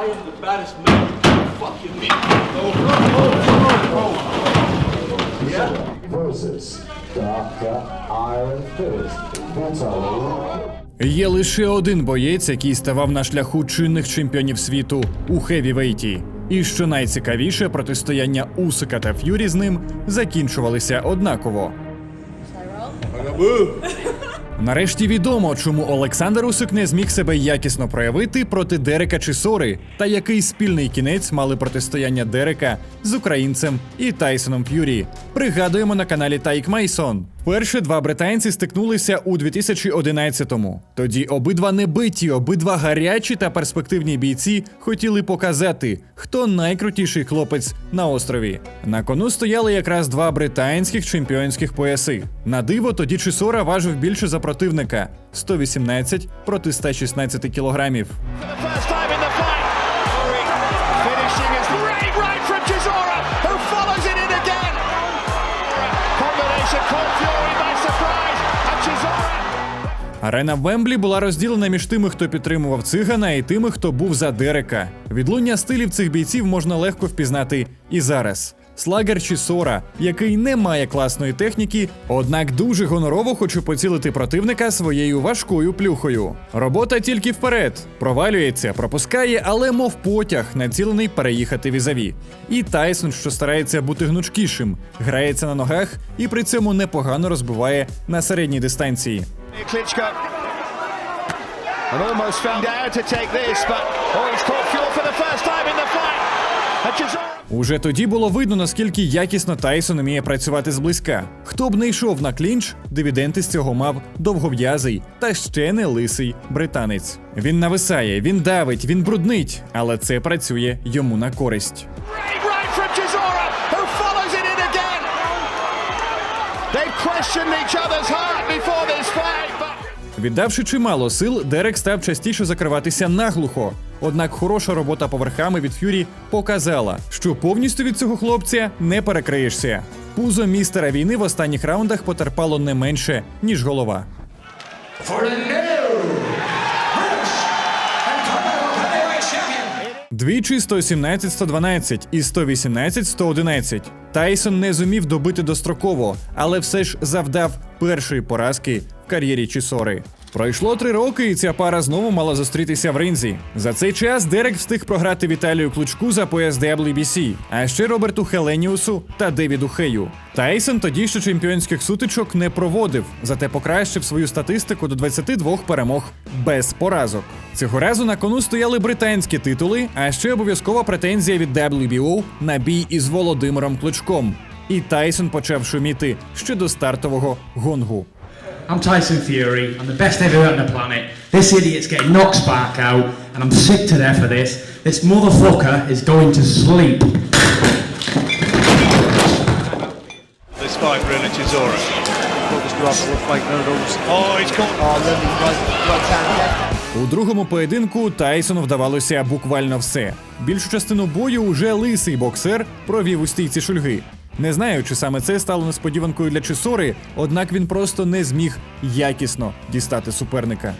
I am the baddest man you fucking meet. versus Dr. Iron Fist. Brutality. Є лише один боєць, який ставав на шляху чинних чемпіонів світу у хевівейті. І що найцікавіше, протистояння Усика та Ф'юрі з ним закінчувалися однаково. Нарешті відомо, чому Олександр Усик не зміг себе якісно проявити проти Дерека чи Сори, та який спільний кінець мали протистояння Дерека з українцем і Тайсоном Ф'юрі. Пригадуємо на каналі Тайк Майсон. Перші два британці стикнулися у 2011-му. Тоді обидва небиті, обидва гарячі та перспективні бійці хотіли показати, хто найкрутіший хлопець на острові. На кону стояли якраз два британських чемпіонських пояси. На диво тоді Чисора важив більше за противника 118 проти 116 кілограмів. Арена Вемблі була розділена між тими, хто підтримував цигана, і тими, хто був за Дерека. Відлуння стилів цих бійців можна легко впізнати і зараз. Слагер чи Сора, який не має класної техніки, однак дуже гонорово хоче поцілити противника своєю важкою плюхою. Робота тільки вперед, провалюється, пропускає, але мов потяг, націлений переїхати візаві. І Тайсон, що старається бути гнучкішим, грається на ногах і при цьому непогано розбиває на середній дистанції. Klitschko. And almost found out to take this, but oh, he's caught Fury for the first time in the fight. Уже тоді було видно, наскільки якісно Тайсон вміє працювати зблизька. Хто б не йшов на клінч, дивіденти з цього мав довгов'язий та ще не лисий британець. Він нависає, він давить, він бруднить, але це працює йому на користь. Questioned each other's heart before this. Віддавши чимало сил, Дерек став частіше закриватися наглухо. Однак хороша робота поверхами від Ф'юрі показала, що повністю від цього хлопця не перекриєшся. Пузо містера війни в останніх раундах потерпало не менше, ніж голова. Двічі 117-112 і 118-111. Тайсон не зумів добити достроково, але все ж завдав першої поразки кар'єрі Чісори. Пройшло три роки, і ця пара знову мала зустрітися в ринзі. За цей час Дерек встиг програти Віталію Кличку за пояс WBC, а ще Роберту Хеленіусу та Девіду Хею. Тайсон тоді ще чемпіонських сутичок не проводив, зате покращив свою статистику до 22 перемог без поразок. Цього разу на кону стояли британські титули, а ще обов'язкова претензія від WBO на бій із Володимиром Кличком. І Тайсон почав шуміти ще до стартового гонгу. I'm Tyson Fury. I'm the best heavyweight on the planet. This idiot's getting knocked spark out, and I'm sick to death of this. This motherfucker is going to sleep. This fight really Chisora. Oh, he's caught. У другому поєдинку Тайсону вдавалося буквально все. Більшу частину бою уже лисий боксер провів у стійці шульги. Не знаю, чи саме це стало несподіванкою для Чисори, однак він просто не зміг якісно дістати суперника.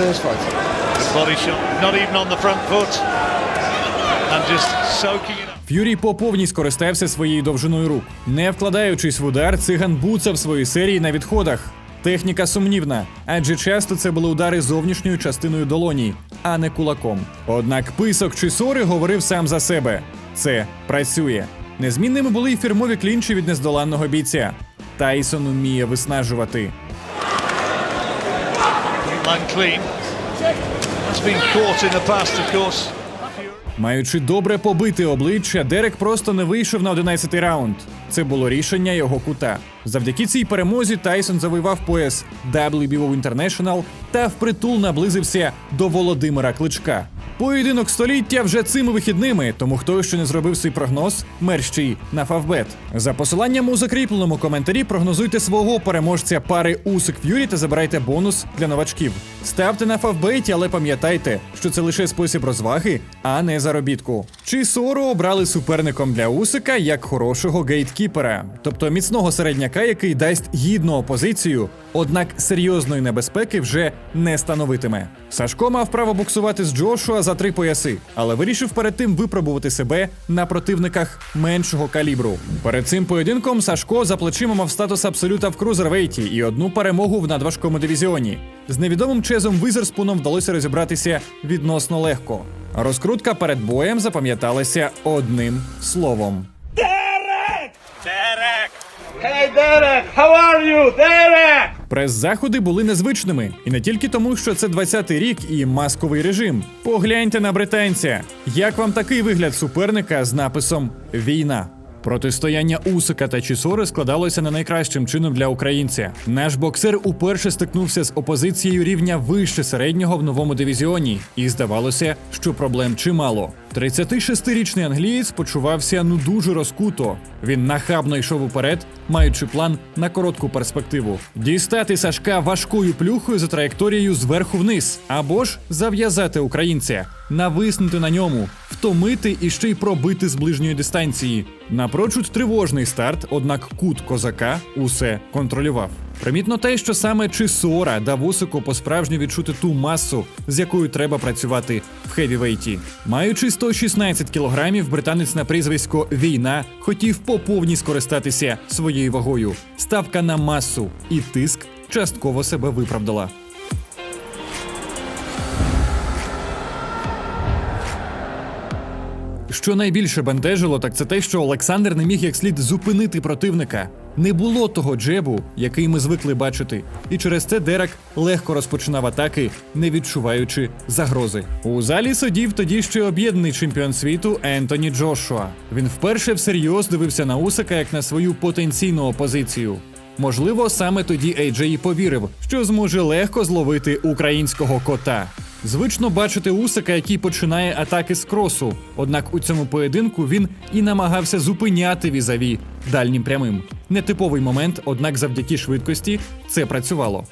The body shot, not even on the front foot. And just soaking it up. Ф'юрі по повній скористався своєю довжиною рук. Не вкладаючись в удар, циган буцав свої серії на відходах. Техніка сумнівна, адже часто це були удари зовнішньою частиною долоні, а не кулаком. Однак писок Чисори говорив сам за себе: це працює. Незмінними були й фірмові клінчі від нездоланного бійця. Тайсон уміє виснажувати. Маючи добре побите обличчя, Дерек просто не вийшов на 11-й раунд. Це було рішення його кута. Завдяки цій перемозі Тайсон завоював пояс WBO International та впритул наблизився до Володимира Кличка. Поєдинок століття вже цими вихідними, тому хто ще не зробив свій прогноз, мерщій на Фавбет. За посиланням у закріпленому коментарі прогнозуйте свого переможця пари Усик Ф'юрі та забирайте бонус для новачків. Ставте на Фавбеті, але пам'ятайте, що це лише спосіб розваги, а не заробітку. Чи Сору обрали суперником для Усика як хорошого гейткіпера, тобто міцного середняка, який дасть гідну опозицію, однак серйозної небезпеки вже не становитиме. Сашко мав право буксувати з Джошуа за три пояси, але вирішив перед тим випробувати себе на противниках меншого калібру. Перед цим поєдинком Сашко за плечима мав статус абсолюта в крузервейті і одну перемогу в надважкому дивізіоні. З невідомим чезом Визерспуном вдалося розібратися відносно легко. Розкрутка перед боєм запам'яталася одним словом. Прес-заходи були незвичними, і не тільки тому, що це 20-й рік і масковий режим. Погляньте на британця. Як вам такий вигляд суперника з написом Війна? Протистояння Усика та Чісори складалося не найкращим чином для українця. Наш боксер уперше стикнувся з опозицією рівня вище середнього в новому дивізіоні, і здавалося, що проблем чимало. 36-річний англієць почувався ну дуже розкуто. Він нахабно йшов уперед, маючи план на коротку перспективу: дістати Сашка важкою плюхою за траєкторією зверху вниз, або ж зав'язати українця, нависнути на ньому, втомити і ще й пробити з ближньої дистанції. Напрочуд тривожний старт, однак кут козака усе контролював. Примітно те, що саме Чисора дав Усику по-справжньо відчути ту масу, з якою треба працювати в хевівейті. Маючи 116 кілограмів, британець на прізвисько Війна хотів по повній скористатися своєю вагою. Ставка на масу і тиск частково себе виправдала. Що найбільше бентежило, так це те, що Олександр не міг як слід зупинити противника. Не було того джебу, який ми звикли бачити, і через це Дерек легко розпочинав атаки, не відчуваючи загрози. У залі сидів тоді ще об'єднаний чемпіон світу Ентоні Джошуа. Він вперше всерйоз дивився на Усика як на свою потенційну опозицію. Можливо, саме тоді Ейджей повірив, що зможе легко зловити українського кота. Звично бачити Усика, який починає атаки з кросу. Однак у цьому поєдинку він і намагався зупиняти візаві дальнім прямим. Нетиповий момент, однак завдяки швидкості це працювало.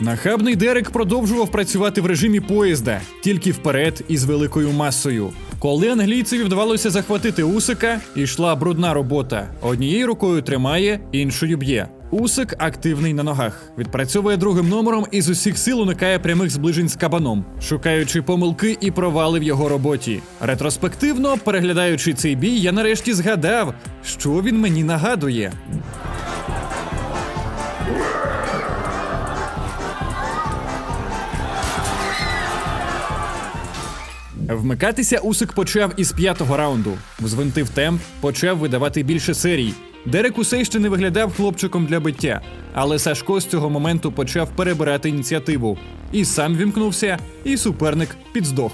Нахабний Дерек продовжував працювати в режимі поїзда, тільки вперед із великою масою. Коли англійцеві вдавалося захватити Усика, ішла брудна робота. Однією рукою тримає, іншою б'є. Усик активний на ногах, відпрацьовує другим номером і з усіх сил уникає прямих зближень з кабаном, шукаючи помилки і провали в його роботі. Ретроспективно, переглядаючи цей бій, я нарешті згадав, що він мені нагадує. Вмикатися Усик почав із п'ятого раунду. Взвинтив темп, почав видавати більше серій. Дерек усе ще не виглядав хлопчиком для биття, але Сашко з цього моменту почав перебирати ініціативу. І сам вімкнувся, і суперник підздох.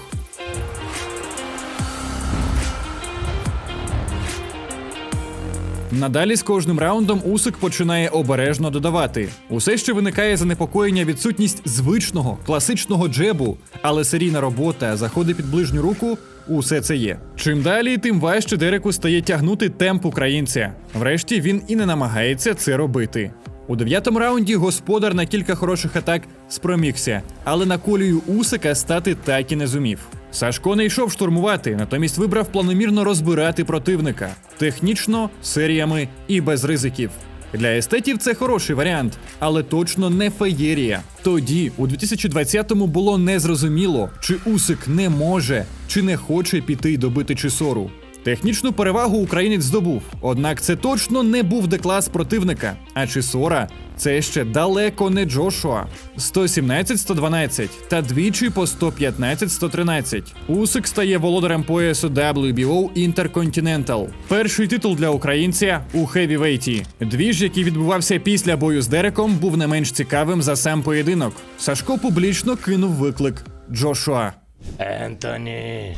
Надалі з кожним раундом Усик починає обережно додавати. Усе ще виникає занепокоєння відсутність звичного класичного джебу, але серійна робота, заходи під ближню руку. Усе це є. Чим далі, тим важче Дереку стає тягнути темп українця. Врешті він і не намагається це робити. У дев'ятому раунді господар на кілька хороших атак спромігся, але на колію Усика стати так і не зумів. Сашко не йшов штурмувати, натомість вибрав планомірно розбирати противника технічно, серіями і без ризиків. Для естетів це хороший варіант, але точно не феєрія. Тоді, у 2020-му, було незрозуміло, чи Усик не може чи не хоче піти й добити Чисору. Технічну перевагу українець здобув, однак це точно не був деклас противника. А Чисора це ще далеко не Джошуа. 117-112 та двічі по 115-113. Усик стає володарем поясу WBO Intercontinental. Перший титул для українця у хевівейті. Двіж, який відбувався після бою з Дереком, був не менш цікавим за сам поєдинок. Сашко публічно кинув виклик Джошуа. Anthony,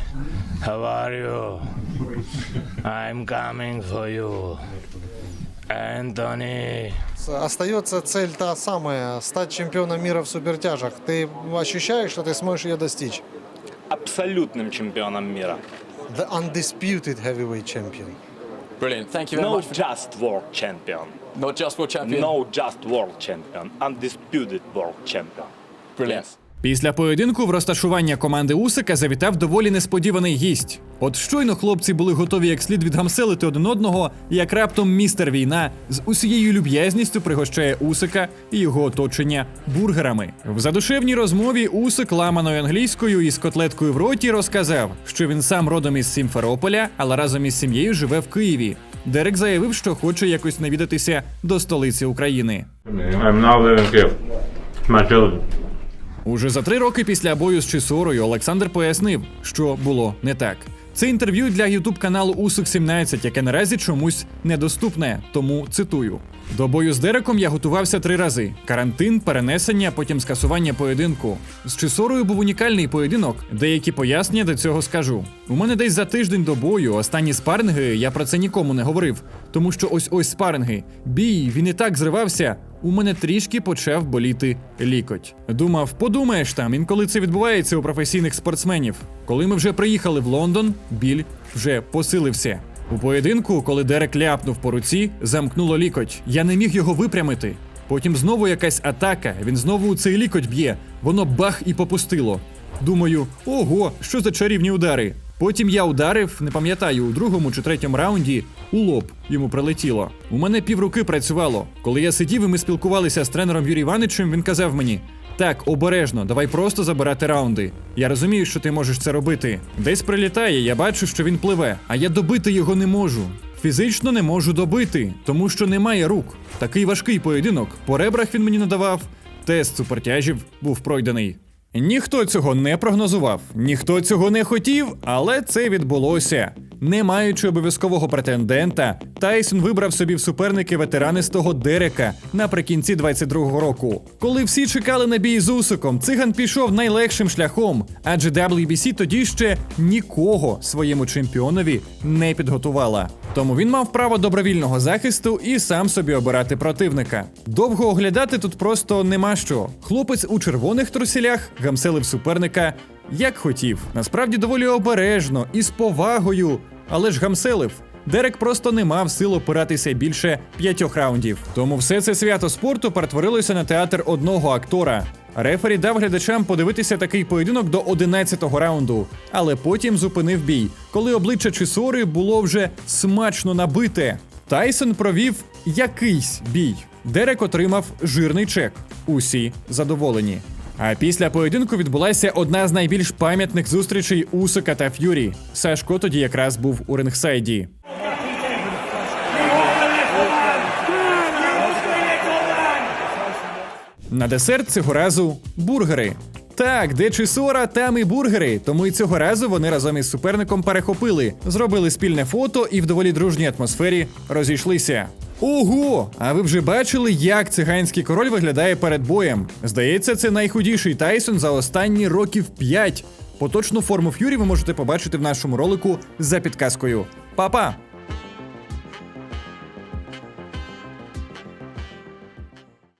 how are you? I'm coming for you. Anthony. Остается цель та самая – стать чемпионом мира в супертяжах. Ты ощущаешь, что ты сможешь ее достичь? абсолютним чемпіоном міра. The undisputed heavyweight champion. Brilliant. Thank you very No much. For, just world champion. not just world champion. No just world champion. Undisputed world champion. Brilliant. Yes. Після поєдинку в розташування команди Усика завітав доволі несподіваний гість. От щойно хлопці були готові як слід відгамселити один одного, як раптом містер війна з усією люб'язністю пригощає Усика і його оточення бургерами. В задушевній розмові Усик ламаною англійською і з котлеткою в роті розказав, що він сам родом із Сімферополя, але разом із сім'єю живе в Києві. Дерек заявив, що хоче якось навідатися до столиці України. I'm now Уже за три роки після бою з Чисорою Олександр пояснив, що було не так. Це інтерв'ю для ютуб каналу Усик 17, яке наразі чомусь недоступне, тому цитую. До бою з Дереком я готувався три рази: карантин, перенесення, потім скасування поєдинку. З Чисорою був унікальний поєдинок. Деякі пояснення до цього скажу. У мене десь за тиждень до бою, останні спаринги, я про це нікому не говорив, тому що ось ось спаринги. Бій, він і так зривався. У мене трішки почав боліти лікоть. Думав, подумаєш там, інколи це відбувається у професійних спортсменів. Коли ми вже приїхали в Лондон, біль вже посилився. У поєдинку, коли Дерек ляпнув по руці, замкнуло лікоть. Я не міг його випрямити. Потім знову якась атака, він знову у цей лікоть б'є, воно бах і попустило. Думаю, ого, що за чарівні удари. Потім я ударив, не пам'ятаю, у другому чи третьому раунді у лоб йому прилетіло. У мене півруки працювало. Коли я сидів і ми спілкувалися з тренером Юрій Івановичем, він казав мені: так, обережно, давай просто забирати раунди. Я розумію, що ти можеш це робити. Десь прилітає, я бачу, що він пливе, а я добити його не можу. Фізично не можу добити, тому що немає рук. Такий важкий поєдинок. По ребрах він мені надавав. Тест супертяжів був пройдений. Ніхто цього не прогнозував, ніхто цього не хотів, але це відбулося. Не маючи обов'язкового претендента, Тайсон вибрав собі в суперники ветеранистого Дерека наприкінці 22-го року. Коли всі чекали на бій з Усиком, циган пішов найлегшим шляхом, адже WBC тоді ще нікого своєму чемпіонові не підготувала. Тому він мав право добровільного захисту і сам собі обирати противника. Довго оглядати тут просто нема що. Хлопець у червоних трусілях гамселив суперника як хотів. Насправді доволі обережно і з повагою, але ж гамселив. Дерек просто не мав сил опиратися більше п'ятьох раундів. Тому все це свято спорту перетворилося на театр одного актора. Рефері дав глядачам подивитися такий поєдинок до 11-го раунду, але потім зупинив бій, коли обличчя Чисори було вже смачно набите. Тайсон провів якийсь бій. Дерек отримав жирний чек. Усі задоволені. А після поєдинку відбулася одна з найбільш пам'ятних зустрічей Усика та Ф'юрі. Сашко тоді якраз був у рингсайді. На десерт цього разу бургери. Так, де Чисора, там і бургери. Тому і цього разу вони разом із суперником перехопили, зробили спільне фото і в доволі дружній атмосфері розійшлися. Ого! А ви вже бачили, як циганський король виглядає перед боєм? Здається, це найхудіший Тайсон за останні років 5. Поточну форму Ф'юрі ви можете побачити в нашому ролику за підказкою. Па-па!